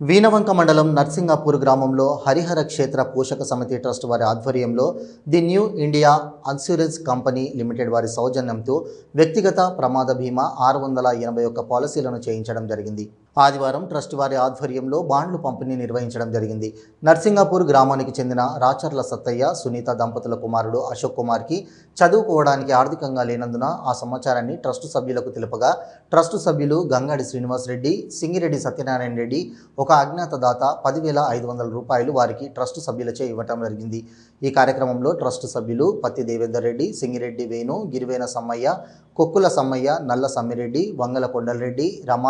వీనవంక మండలం నర్సింగాపూర్ గ్రామంలో హరిహర క్షేత్ర పోషక సమితి ట్రస్ట్ వారి ఆధ్వర్యంలో the new India insurance company limited వారి సౌజన్యంతో వ్యక్తిగత ప్రమాద బీమా ఆరు వందల ఎనభై ఒక్క పాలసీలను చేయించడం జరిగింది. ఆదివారం ట్రస్ట్ వారి ఆధ్వర్యంలో బాండ్లు పంపిణీ నిర్వహించడం జరిగింది. నర్సింగాపూర్ గ్రామానికి చెందిన రాచర్ల సత్తయ్య సునీత దంపతుల కుమారుడు అశోక్ కుమార్కి చదువుకోవడానికి ఆర్థికంగా లేనందున ఆ సమాచారాన్ని ట్రస్టు సభ్యులకు తెలుపగా ట్రస్టు సభ్యులు గంగాడి శ్రీనివాస్ రెడ్డి సింగిరెడ్డి సత్యనారాయణ రెడ్డి ఒక అజ్ఞాత దాత పదివేల ఐదు వందల రూపాయలు వారికి ట్రస్టు సభ్యులచే ఇవ్వటం జరిగింది. ఈ కార్యక్రమంలో ట్రస్టు సభ్యులు పత్తి దేవేందర్ రెడ్డి సింగిరెడ్డి వేణు గిరివేన సమ్మయ్య కొక్కుల సమ్మయ్య నల్ల సమ్మిరెడ్డి వంగల కొండలరెడ్డి రమ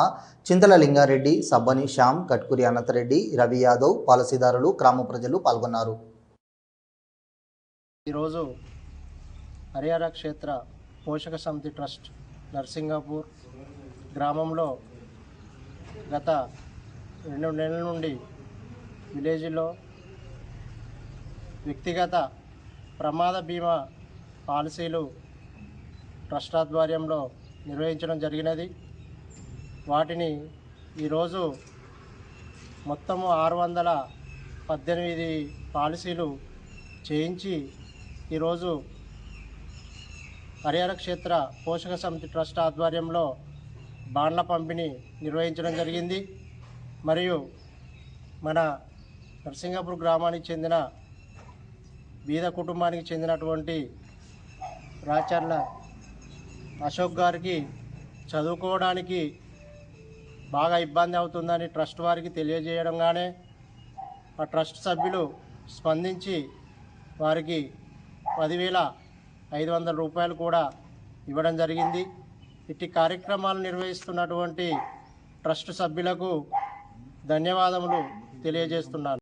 చింతల లింగారెడ్డి సబ్బని శ్యామ్ కట్కూరి అనంతరెడ్డి రవి యాదవ్ పాలసీదారులు గ్రామ ప్రజలు పాల్గొన్నారు. ఈరోజు హరిహర క్షేత్ర పోషక సమితి ట్రస్ట్ నర్సింగాపూర్ గ్రామంలో గత రెండు నెలల నుండి విలేజ్లో వ్యక్తిగత ప్రమాద బీమా పాలసీలు ట్రస్ట్ ఆధ్వర్యంలో నిర్వహించడం జరిగినది. వాటిని ఈరోజు మొత్తము ఆరు వందల పద్దెనిమిది పాలసీలు చేయించి ఈరోజు హరిహర క్షేత్ర పోషక సమితి ట్రస్ట్ ఆధ్వర్యంలో బాండ్ల పంపిణీ నిర్వహించడం జరిగింది. మరియు మన నరసింగపూర్ గ్రామానికి చెందిన బీద కుటుంబానికి చెందినటువంటి రాచర్ల అశోక్ గారికి చదువుకోవడానికి బాగా ఇబ్బంది అవుతుందని ట్రస్ట్ వారికి తెలియజేయడంగానే ఆ ట్రస్ట్ సభ్యులు స్పందించి వారికి పదివేల ఐదు వందల రూపాయలు కూడా ఇవ్వడం జరిగింది. ఇట్టి కార్యక్రమాలు నిర్వహిస్తున్నటువంటి ట్రస్ట్ సభ్యులకు ధన్యవాదములు తెలియజేస్తున్నాను.